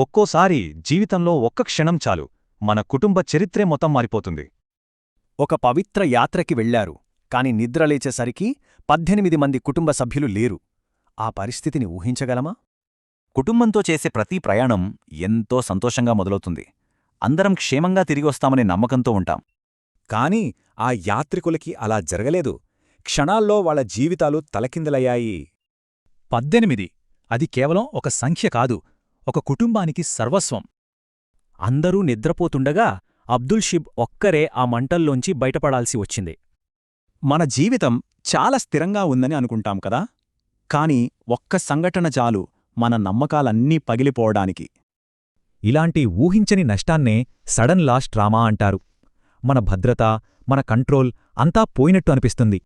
ఒక్కోసారి జీవితంలో ఒక్క క్షణం చాలు. మన కుటుంబ చరిత్రే మొత్తం మారిపోతుంది. ఒక పవిత్ర యాత్రకి వెళ్ళారు కాని నిద్రలేచేసరికి పద్దెనిమిది మంది కుటుంబ సభ్యులు లేరు. ఆ పరిస్థితిని ఊహించగలమా? కుటుంబంతో చేసే ప్రతి ప్రయాణం ఎంతో సంతోషంగా మొదలవుతుంది. అందరం క్షేమంగా తిరిగొస్తామనే నమ్మకంతో ఉంటాం. కాని ఆ యాత్రికులకి అలా జరగలేదు. క్షణాల్లో వాళ్ళ జీవితాలు తలకిందలయ్యాయి. పద్దెనిమిది. అది కేవలం ఒక సంఖ్య కాదు. ఒక కుటుంబానికి సర్వస్వం. అందరూ నిద్రపోతుండగా అబ్దుల్ షిబ్ ఒక్కరే ఆ మంటల్లోంచి బయటపడాల్సి వచ్చింది. మన జీవితం చాలా స్థిరంగా ఉందని అనుకుంటాం కదా? కాని ఒక్క సంఘటన చాలు మన నమ్మకాలన్నీ పగిలిపోవడానికి. ఇలాంటి ఊహించని నష్టాన్నే సడన్ లాస్ ట్రామా అంటారు. మన భద్రత మన కంట్రోల్ అంతా పోయినట్టు అనిపిస్తుంది.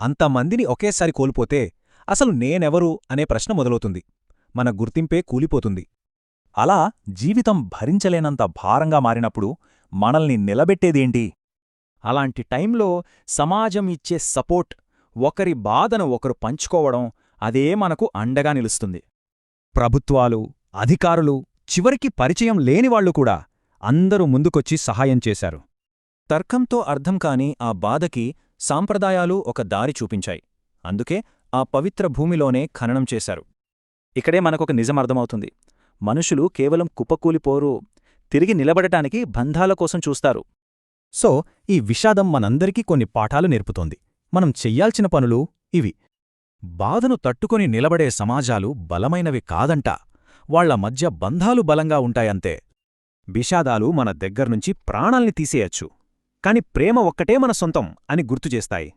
అంతమందిని ఒకేసారి కోల్పోతే అసలు నేనెవరు అనే ప్రశ్న మొదలవుతుంది. మన గుర్తింపే కూలిపోతుంది. అలా జీవితం భరించలేనంత భారంగా మారినప్పుడు మనల్ని నిలబెట్టేదేంటి? అలాంటి టైంలో సమాజం ఇచ్చే సపోర్ట్ ఒకరి బాధను ఒకరు పంచుకోవడం అదే మనకు అండగా నిలుస్తుంది. ప్రభుత్వాలు అధికారులు చివరికి పరిచయం లేనివాళ్ళు కూడా అందరూ ముందుకొచ్చి సహాయం చేశారు. తర్కంతో అర్థం కాని ఆ బాధకి సాంప్రదాయాలు ఒక దారి చూపించాయి. అందుకే ఆ పవిత్ర భూమిలోనే ఖననం చేశారు. ఇక్కడే మనకొక నిజం అర్థమవుతుంది. మనుషులు కేవలం కుప్పకూలిపోరు తిరిగి నిలబడటానికి బంధాల కోసం చూస్తారు. సో ఈ విషాదం మనందరికీ కొన్ని పాఠాలు నేర్పుతోంది. మనం చెయ్యాల్సిన పనులు ఇవి. బాధను తట్టుకొని నిలబడే సమాజాలు బలమైనవి కాదంట. వాళ్ళ మధ్య బంధాలు బలంగా ఉంటాయంతే. విషాదాలు మన దగ్గర్నుంచి ప్రాణాల్ని తీసేయచ్చు. కాని ప్రేమ ఒక్కటే మన సొంతం అని గుర్తుచేస్తాయి